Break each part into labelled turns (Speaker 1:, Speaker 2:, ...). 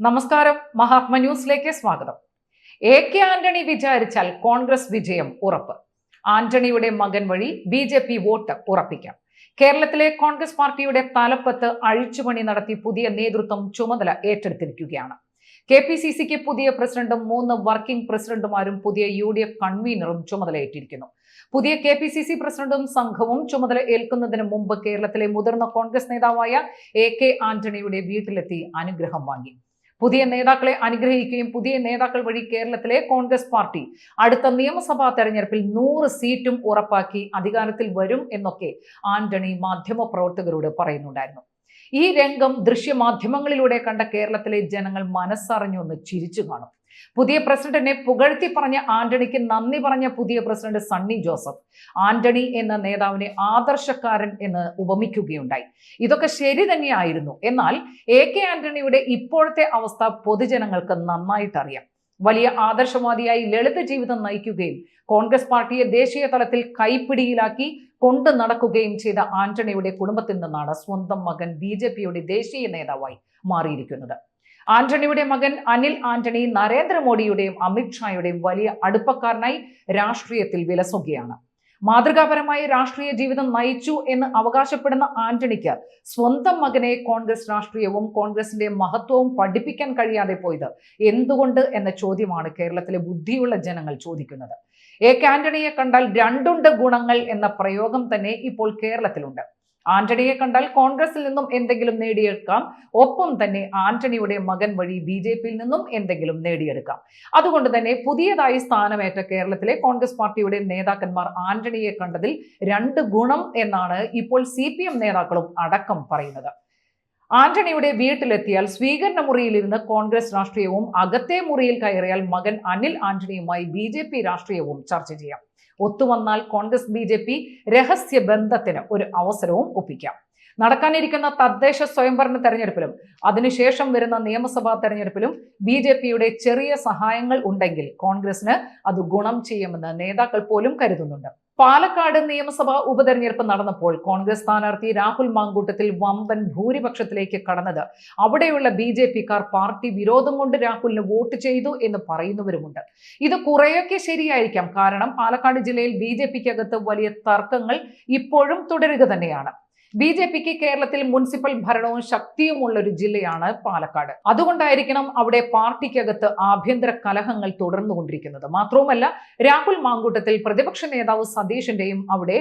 Speaker 1: നമസ്കാരം മഹാത്മ ന്യൂസിലേക്ക് സ്വാഗതം. എ കെ ആന്റണി വിചാരിച്ചാൽ കോൺഗ്രസ് വിജയം ഉറപ്പ്. ആന്റണിയുടെ മകൻ വഴി ബി ജെ പി വോട്ട് ഉറപ്പിക്കാം. കേരളത്തിലെ കോൺഗ്രസ് പാർട്ടിയുടെ തലപ്പത്ത് അഴിച്ചുപണി നടത്തി പുതിയ നേതൃത്വം ചുമതല ഏറ്റെടുത്തിരിക്കുകയാണ്. കെ പി സി സിക്ക് പുതിയ പ്രസിഡന്റും മൂന്ന് വർക്കിംഗ് പ്രസിഡന്റുമാരും പുതിയ യു ഡി എഫ് കൺവീനറും ചുമതലയേറ്റിരിക്കുന്നു പുതിയ കെ പി സി സി പ്രസിഡന്റും സംഘവും ചുമതല ഏൽക്കുന്നതിന് മുമ്പ് കേരളത്തിലെ മുതിർന്ന കോൺഗ്രസ് നേതാവായ എ കെ ആന്റണിയുടെ വീട്ടിലെത്തി അനുഗ്രഹം വാങ്ങി. പുതിയ നേതാക്കളെ അനുഗ്രഹിക്കുകയും പുതിയ നേതാക്കൾ വഴി കേരളത്തിലെ കോൺഗ്രസ് പാർട്ടി അടുത്ത നിയമസഭാ തെരഞ്ഞെടുപ്പിൽ നൂറ് സീറ്റും ഉറപ്പാക്കി അധികാരത്തിൽ വരും എന്നൊക്കെ ആന്റണി മാധ്യമപ്രവർത്തകരോട് പറയുന്നുണ്ടായിരുന്നു. ഈ രംഗം ദൃശ്യമാധ്യമങ്ങളിലൂടെ കണ്ട കേരളത്തിലെ ജനങ്ങൾ മനസ്സറിഞ്ഞു ഒന്ന് ചിരിച്ചു കാണും. പുതിയ പ്രസിഡന്റിനെ പുകഴ്ത്തി പറഞ്ഞ ആന്റണിക്ക് നന്ദി പറഞ്ഞ പുതിയ പ്രസിഡന്റ് സണ്ണി ജോസഫ്. ആന്റണി എന്ന നേതാവിനെ ആദർശക്കാരൻ എന്ന് ഉപമിക്കുകയുണ്ടായി. ഇതൊക്കെ ശരി തന്നെയായിരുന്നു. എന്നാൽ എ കെ ആന്റണിയുടെ ഇപ്പോഴത്തെ അവസ്ഥ പൊതുജനങ്ങൾക്ക് നന്നായിട്ടറിയാം. വലിയ ആദർശവാദിയായി ലളിത ജീവിതം നയിക്കുകയും കോൺഗ്രസ് പാർട്ടിയെ ദേശീയ തലത്തിൽ കൈപ്പിടിയിലാക്കി കൊണ്ടു നടക്കുകയും ചെയ്ത ആന്റണിയുടെ കുടുംബത്തിൽ നിന്നാണ് സ്വന്തം മകൻ ബി ദേശീയ നേതാവായി മാറിയിരിക്കുന്നത്. ആന്റണിയുടെ മകൻ അനിൽ ആന്റണി നരേന്ദ്രമോദിയുടെയും അമിത്ഷായുടെയും വലിയ അടുപ്പക്കാരനായി രാഷ്ട്രീയത്തിൽ വിലസുകയാണ്. മാതൃകാപരമായ രാഷ്ട്രീയ ജീവിതം നയിച്ചു എന്ന് അവകാശപ്പെടുന്ന ആന്റണിക്ക് സ്വന്തം മകനെ കോൺഗ്രസ് രാഷ്ട്രീയവും കോൺഗ്രസിന്റെ മഹത്വവും പഠിപ്പിക്കാൻ കഴിയാതെ പോയത് എന്തുകൊണ്ട് എന്ന ചോദ്യമാണ് കേരളത്തിലെ ബുദ്ധിയുള്ള ജനങ്ങൾ ചോദിക്കുന്നത്. എ. ആന്റണിയെ കണ്ടാൽ രണ്ടുണ്ട് ഗുണങ്ങൾ എന്ന പ്രയോഗം തന്നെ ഇപ്പോൾ കേരളത്തിലുണ്ട്. ആന്റണിയെ കണ്ടാൽ കോൺഗ്രസിൽ നിന്നും എന്തെങ്കിലും നേടിയെടുക്കാം. ഒപ്പം തന്നെ ആന്റണിയുടെ മകൻ വഴി ബി ജെ പിയിൽ നിന്നും എന്തെങ്കിലും നേടിയെടുക്കാം. അതുകൊണ്ട് തന്നെ പുതിയതായി സ്ഥാനമേറ്റ കേരളത്തിലെ കോൺഗ്രസ് പാർട്ടിയുടെ നേതാക്കന്മാർ ആന്റണിയെ കണ്ടതിൽ രണ്ട് ഗുണം എന്നാണ് ഇപ്പോൾ സി പി എം നേതാക്കളും അടക്കം പറയുന്നത്. ആന്റണിയുടെ വീട്ടിലെത്തിയാൽ സ്വീകരണ മുറിയിലിരുന്ന് കോൺഗ്രസ് രാഷ്ട്രീയവും അകത്തെ മുറിയിൽ കയറിയാൽ മകൻ അനിൽ ആന്റണിയുമായി ബി രാഷ്ട്രീയവും ചർച്ച ചെയ്യാം. ഒത്തുവന്നാൽ കോൺഗ്രസ് ബി രഹസ്യ ബന്ധത്തിന് ഒരു അവസരവും ഒപ്പിക്കാം. നടക്കാനിരിക്കുന്ന തദ്ദേശ സ്വയംഭരണ തെരഞ്ഞെടുപ്പിലും അതിനുശേഷം വരുന്ന നിയമസഭാ തെരഞ്ഞെടുപ്പിലും ബി ജെ പിയുടെ ചെറിയ സഹായങ്ങൾ ഉണ്ടെങ്കിൽ കോൺഗ്രസിന് അത് ഗുണം ചെയ്യുമെന്ന് നേതാക്കൾ പോലും കരുതുന്നുണ്ട്. പാലക്കാട് നിയമസഭാ ഉപതെരഞ്ഞെടുപ്പ് നടന്നപ്പോൾ കോൺഗ്രസ് സ്ഥാനാർത്ഥി രാഹുൽ മാങ്കൂട്ടത്തിൽ വമ്പൻ ഭൂരിപക്ഷത്തിലേക്ക് കടന്നത്. അവിടെയുള്ള ബി ജെ പിക്കാർ പാർട്ടി വിരോധം കൊണ്ട് രാഹുലിന് വോട്ട് ചെയ്തു എന്ന് പറയുന്നവരുമുണ്ട്. ഇത് കുറേയൊക്കെ ശരിയായിരിക്കാം. കാരണം പാലക്കാട് ജില്ലയിൽ ബി ജെ പിക്കകത്ത് വലിയ തർക്കങ്ങൾ ഇപ്പോഴും തുടരുക തന്നെയാണ്. ബി ജെ പിക്ക് കേരളത്തിൽ മുനിസിപ്പൽ ഭരണവും ശക്തിയുമുള്ള ഒരു ജില്ലയാണ് പാലക്കാട്. അതുകൊണ്ടായിരിക്കണം അവിടെ പാർട്ടിക്കകത്ത് ആഭ്യന്തര കലഹങ്ങൾ തുടർന്നുകൊണ്ടിരിക്കുന്നത്. മാത്രവുമല്ല രാഹുൽ മാങ്കൂട്ടത്തിൽ പ്രതിപക്ഷ നേതാവ് സതീഷിന്റെയും അവിടെ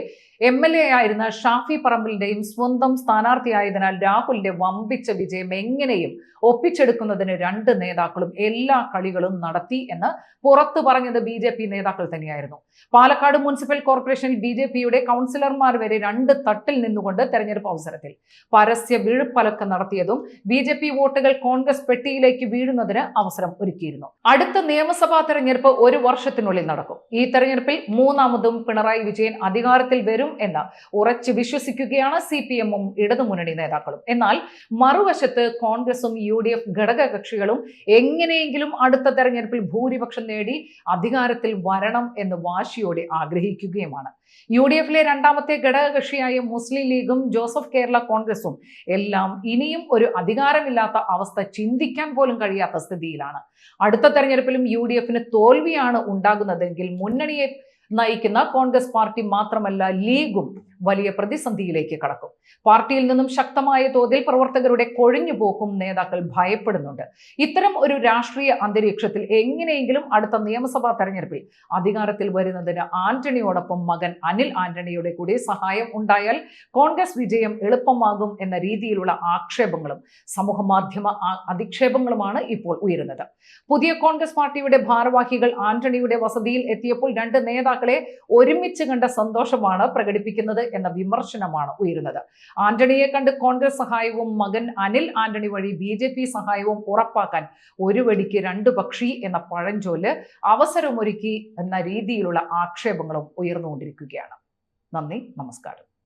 Speaker 1: എം എൽ എ ആയിരുന്ന ഷാഫി പറമ്പിലിന്റെയും സ്വന്തം സ്ഥാനാർത്ഥിയായതിനാൽ രാഹുലിന്റെ വമ്പിച്ച വിജയം എങ്ങനെയും ഒപ്പിച്ചെടുക്കുന്നതിന് രണ്ട് നേതാക്കളും എല്ലാ കളികളും നടത്തി എന്ന് പുറത്തു പറഞ്ഞത് ബി ജെ പി നേതാക്കൾ തന്നെയായിരുന്നു. പാലക്കാട് മുനിസിപ്പൽ കോർപ്പറേഷനിൽ ബി ജെ പിയുടെ കൗൺസിലർമാർ വരെ രണ്ട് തട്ടിൽ നിന്നുകൊണ്ട് തെരഞ്ഞെടുപ്പ് അവസരത്തിൽ. പരസ്യ വീഴ്പ്പലക്ക് നടത്തിയതും ബി ജെ പി വോട്ടുകൾ കോൺഗ്രസ് പെട്ടിയിലേക്ക് വീഴുന്നതിന് അവസരം ഒരുക്കിയിരുന്നു. അടുത്ത നിയമസഭാ തെരഞ്ഞെടുപ്പ് ഒരു വർഷത്തിനുള്ളിൽ നടക്കും. ഈ തെരഞ്ഞെടുപ്പിൽ മൂന്നാമതും പിണറായി വിജയൻ അധികാരത്തിൽ വരും എന്ന് ഉറച്ചു വിശ്വസിക്കുകയാണ് സി പി എമ്മും ഇടതുമുന്നണി നേതാക്കളും. എന്നാൽ മറുവശത്ത് കോൺഗ്രസും യു ഡി എഫ് ഘടകകക്ഷികളും എങ്ങനെയെങ്കിലും അടുത്ത തെരഞ്ഞെടുപ്പിൽ ഭൂരിപക്ഷം നേടി അധികാരത്തിൽ വരണം എന്ന് വാശിയോടെ ആഗ്രഹിക്കുകയുമാണ്. യു ഡി എഫിലെ രണ്ടാമത്തെ ഘടകകക്ഷിയായ മുസ്ലിം ലീഗും ജോസഫ് കേരള കോൺഗ്രസും എല്ലാം ഇനിയും ഒരു അധികാരമില്ലാത്ത അവസ്ഥ ചിന്തിക്കാൻ പോലും കഴിയാത്ത സ്ഥിതിയിലാണ്. അടുത്ത തെരഞ്ഞെടുപ്പിലും യു ഡി എഫിന് തോൽവിയാണ് ഉണ്ടാകുന്നതെങ്കിൽ മുന്നണിയെ നയിക്കുന്ന കോൺഗ്രസ് പാർട്ടി മാത്രമല്ല ലീഗും വലിയ പ്രതിസന്ധിയിലേക്ക് കടക്കും. പാർട്ടിയിൽ നിന്നും ശക്തമായ തോതിൽ പ്രവർത്തകരുടെ കൊഴിഞ്ഞുപോക്കും നേതാക്കൾ ഭയപ്പെടുന്നുണ്ട്. ഇത്തരം ഒരു രാഷ്ട്രീയ അന്തരീക്ഷത്തിൽ എങ്ങനെയെങ്കിലും അടുത്ത നിയമസഭാ തെരഞ്ഞെടുപ്പിൽ അധികാരത്തിൽ വരുന്നതിന് ആന്റണിയോടൊപ്പം മകൻ അനിൽ ആന്റണിയുടെ കൂടി സഹായം ഉണ്ടായാൽ കോൺഗ്രസ് വിജയം എളുപ്പമാകും എന്ന രീതിയിലുള്ള ആക്ഷേപങ്ങളും സമൂഹ മാധ്യമ അധിക്ഷേപങ്ങളുമാണ് ഇപ്പോൾ ഉയരുന്നത്. പുതിയ കോൺഗ്രസ് പാർട്ടിയുടെ ഭാരവാഹികൾ ആന്റണിയുടെ വസതിയിൽ എത്തിയപ്പോൾ രണ്ട് നേതാക്കളെ ഒരുമിച്ച് കണ്ട സന്തോഷമാണ് പ്രകടിപ്പിക്കുന്നത് എന്ന വിമർശനമാണ് ഉയരുന്നത്. ആന്റണിയെ കണ്ട് കോൺഗ്രസ് സഹായവും മകൻ അനിൽ ആന്റണി വഴി ബി ജെ പി സഹായവും ഉറപ്പാക്കാൻ ഒരു വടിക്ക് രണ്ടു പക്ഷി എന്ന പഴഞ്ചൊല്ല് അവസരമൊരുക്കി എന്ന രീതിയിലുള്ള ആക്ഷേപങ്ങളും ഉയർന്നുകൊണ്ടിരിക്കുകയാണ്. നന്ദി നമസ്കാരം.